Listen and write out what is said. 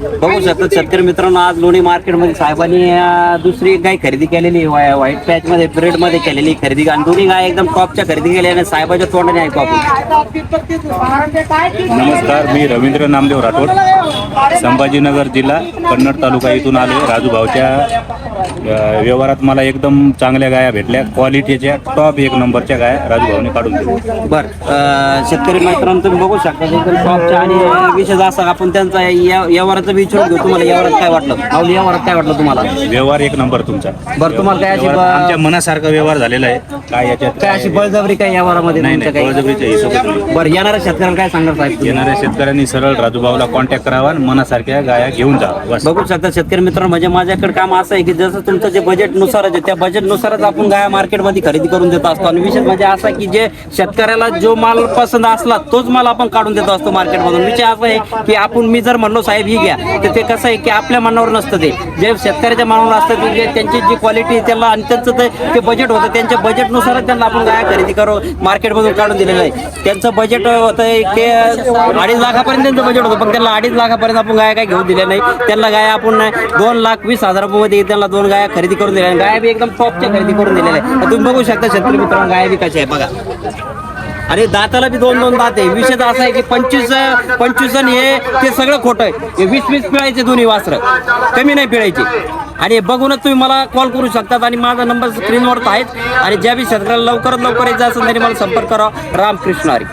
बघू शकतो शेतकरी मित्रांनो आज लोणी मार्केटमध्ये साहेबांनी दुसरी गाय खरेदी केलेली व्हाईट पॅच मध्ये ब्रेडमध्ये केलेली खरेदी. आणि दोन्ही गाय एकदम टॉपच्या खरेदी केल्या आणि साहेबाच्या तोंडाने ऐकू आपण. नमस्कार मी रवींद्र नामदेव राठोड. संभाजीनगर जिल्हा कन्नड तालुका इथून आले राजूभाऊच्या व्यवहारात मला एकदम चांगल्या गाया भेटल्या. क्वालिटीच्या टॉप एक नंबरच्या गाया राजूभाऊने काढून दिल्या. बर शेतकरी मित्रांनो तुम्ही बघू शकता टॉपच्या आणि विशेष असा आपण त्यांचा व्यवहाराचं विचारून घेऊ तुम्हाला व्यवहारात काय वाटलं? माऊली व्यवहारात काय वाटलं तुम्हाला? व्यवहार एक नंबर तुमचा. बरं तुम्हाला काय अशी व्यवहार ब- आमच्या मनासारखा व्यवहार झालेला आहे. काय याच्यात काय अशी बळजबरी काय व्यवहारामध्ये नाही तुमचं नाही हिशोबात बरं येणाऱ्या शेतकऱ्यांना काय सांगणार साहेब तुम्ही? येणाऱ्या शेतकऱ्यांनी सरळ राजूभाऊला कॉन्टॅक्ट करावा आणि मनासारख्या गाया घेऊन जा. बस. बघू शकता शेतकरी मित्रांनो म्हणजे माझ्याकडे काम असं आहे की जसं तुमचं जे बजेट नुसारच आहे त्या बजेट नुसारच आपण गाया मार्केटमध्ये खरेदी करून देत असतो. आणि विशेष म्हणजे असा की जे शेतकऱ्याला जो माल पसंत असला तोच माल आपण काढून देत असतो मार्केटमधून विषय असा आहे की आपण मी जर म्हणलो साहेब ही घ्या. तर ते कसं आहे की आपल्या मनावर नसतं ते. जे शेतकऱ्याच्या मनावर असतं ते जे त्यांची जी क्वालिटी आहे त्याला आणि त्यांचं ते ते बजेट होतं. त्यांच्या बजेटनुसारच त्यांना आपण गाया खरेदी करू मार्केटमधून काढून दिलेलं आहे. त्यांचं बजेट होतं ते अडीच लाखापर्यंत त्यांचं बजेट होतं. पण त्यांना अडीच लाखापर्यंत आपण गाय काय घेऊन दिल्या नाही. त्यांना गाया आपण दोन लाख वीस हजार रुपयामध्ये त्यांना दोन गाया खरेदी करून दिल्या. गाया बी एकदम टॉपच्या खरेदी करून दिलेल्या आहे तुम्ही बघू शकता शेतकरी मित्रांनो गाया बी कशा आहे बघा. आणि दाताला बी दोन दोन दात आहे. विषय तर असा आहे की पंचवीस पंचवीस जण हे ते सगळं खोटं आहे. हे वीस वीस पिळायचे दोन्ही वासरं. कमी नाही पिळायचे. आणि बघूनच तुम्ही मला कॉल करू शकतात आणि माझा नंबर स्क्रीनवर आहेत आणि ज्या बी शेतकऱ्याला लवकरात लवकर यायचं असेल तरी मला संपर्क करा. रामकृष्ण हरी.